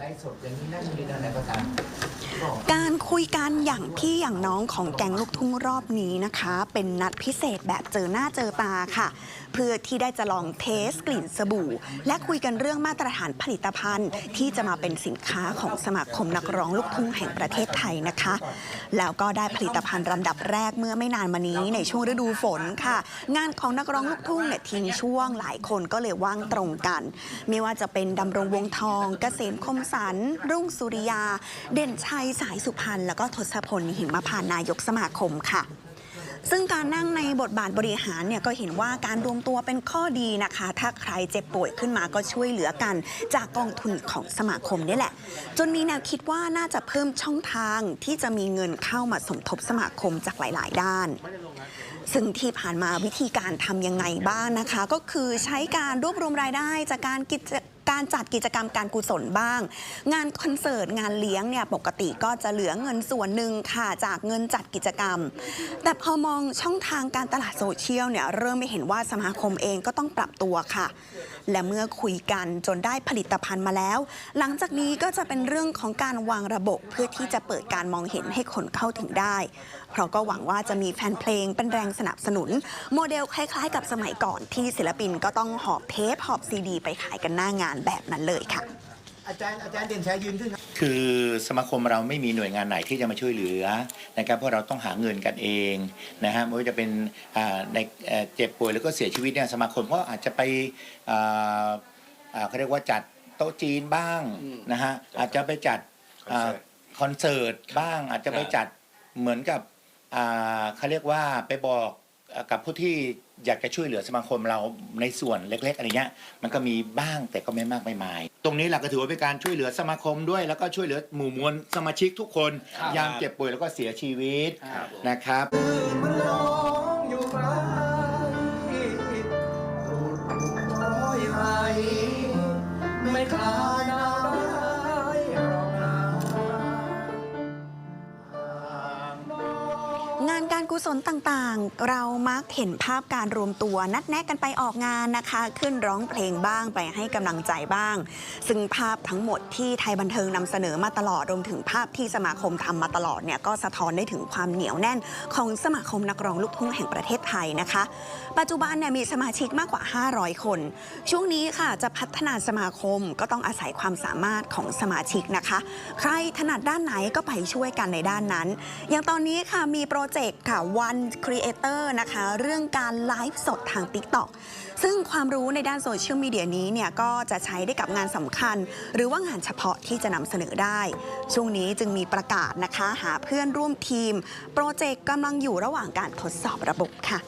ไลฟ์สดอย่างนี้นั่งดีนั่นอะไรก็ตามการคุยกันอย่างพี่อย่างน้องของแก๊งลูกทุ่งรอบนี้นะคะ เป็นนัดพิเศษแบบเจอหน้าเจอตาค่ะ เพื่อที่ได้จะลองเทสกลิ่นสบู่ และคุยกันเรื่องมาตรฐานผลิตภัณฑ์ ที่จะมาเป็นสินค้าของสมาคมนักร้องลูกทุ่งแห่งประเทศไทยนะคะ แล้วก็ได้ผลิตภัณฑ์ลำดับแรกเมื่อไม่นานมานี้ในช่วงฤดูฝนค่ะ งานของนักร้องลูกทุ่งเนี่ยทิ้งช่วงหลายคนก็เลยว่างตรงกัน ไม่ว่าจะเป็นดำรงวงทอง เกษมคมสันรุ่งสุริยา เด่นชัยสายสุพรรณแล้วก็ทศพลหิมพานต์นายกสมาคมค่ะซึ่งการนั่งในบทบาทบริหารเนี่ยก็เห็นว่าการรวมตัวเป็นข้อดีนะคะ ถ้าใครเจ็บป่วยขึ้นมาก็ช่วยเหลือกัน จากกองทุนของสมาคมนี่แหละ จนมีแนวคิดว่าน่าจะเพิ่มช่องทางที่จะมีเงินเข้ามาสมทบสมาคมจากหลาย ๆ ด้าน ซึ่งที่ผ่านมาวิธีการทำยังไงบ้างนะคะ ก็คือใช้การรวบรวมรายได้จากการกิจ การจัดกิจกรรมการกุศลบ้าง งานคอนเสิร์ตงานเลี้ยงเนี่ยปกติก็จะเหลือเงินส่วนหนึ่งค่ะจากเงินจัดกิจกรรม แต่พอมองช่องทางการตลาดโซเชียลเนี่ยเริ่มไม่เห็นว่าสมาคมเองก็ต้องปรับตัวค่ะ และเมื่อคุยกันจนได้ผลิตภัณฑ์มาแล้ว หลังจากนี้ก็จะเป็นเรื่องของการวางระบบเพื่อที่จะเปิดการมองเห็นให้คนเข้าถึงได้ เพราะก็หวังว่าจะมีแฟนเพลงเป็นแรงสนับสนุน โมเดลคล้ายๆ กับสมัยก่อนที่ศิลปินก็ต้องหอบเทปหอบซีดี ไปขายกันหน้างานแบบนั้นเลยค่ะ จารย์อาจารย์เด่นชัยยืนขึ้นครับคือสมาคมเราไม่มีหน่วยงานไหนที่จะมาช่วยเหลือนะครับเพราะเราต้องหาเงินกันเองนะฮะไม่ว่าจะเป็นอ่าในเอ่อเจ็บป่วยแล้วก็เสียชีวิตเนี่ยสมาคมก็อาจจะไปอ่าอ่าเขาเรียกว่าจัดโต๊ะจีนบ้างนะฮะอาจจะไปจัดอ่าคอนเสิร์ตบ้าง อาจจะไปจัดเหมือนกับอ่าเขาเรียกว่าไปบอกกับผู้ที่อยากจะช่วยเหลือสมาคมเราในส่วนเล็ก ๆอะไรเงี้ยมันก็มีบ้างแต่ก็ไม่มากไม่มาย ตรงนี้แหละก็ถือว่าเป็นการช่วยเหลือสมาคมด้วย แล้วก็ช่วยเหลือหมู่มวลสมาชิกทุกคนยามเจ็บป่วยแล้วก็เสียชีวิตนะครับมันร้องอยู่ไหมตูดโอ้ยไหลไม่คลา งานการกุศลต่างๆ เรามักเห็นภาพการรวมตัวนัดแนะกันไปออกงานนะคะ ขึ้นร้องเพลงบ้างไปให้กำลังใจบ้าง ซึ่งภาพทั้งหมดที่ไทยบันเทิงนำเสนอมาตลอดรวมถึงภาพที่สมาคมทำมาตลอดเนี่ยก็สะท้อนได้ถึงความเหนียวแน่น ของสมาคมนักร้องลูกทุ่งแห่งประเทศไทยนะคะ ปัจจุบันเนี่ยมีสมาชิกมากกว่า 500 คน ช่วงนี้ค่ะจะพัฒนาสมาคมก็ต้องอาศัยความสามารถของสมาชิกนะคะ ใครถนัดด้านไหนก็ไปช่วยกันในด้านนั้น อย่างตอนนี้ค่ะมีโปรเจกต์ค่ะ One Creator นะคะ เรื่องการไลฟ์สดทาง TikTok ซึ่งความรู้ในด้านโซเชียลมีเดียนี้เนี่ยก็จะใช้ได้กับงานสำคัญ หรือว่างานเฉพาะที่จะนำเสนอได้ ช่วงนี้จึงมีประกาศนะคะ หาเพื่อนร่วมทีม โปรเจกต์กำลังอยู่ระหว่างการทดสอบระบบค่ะ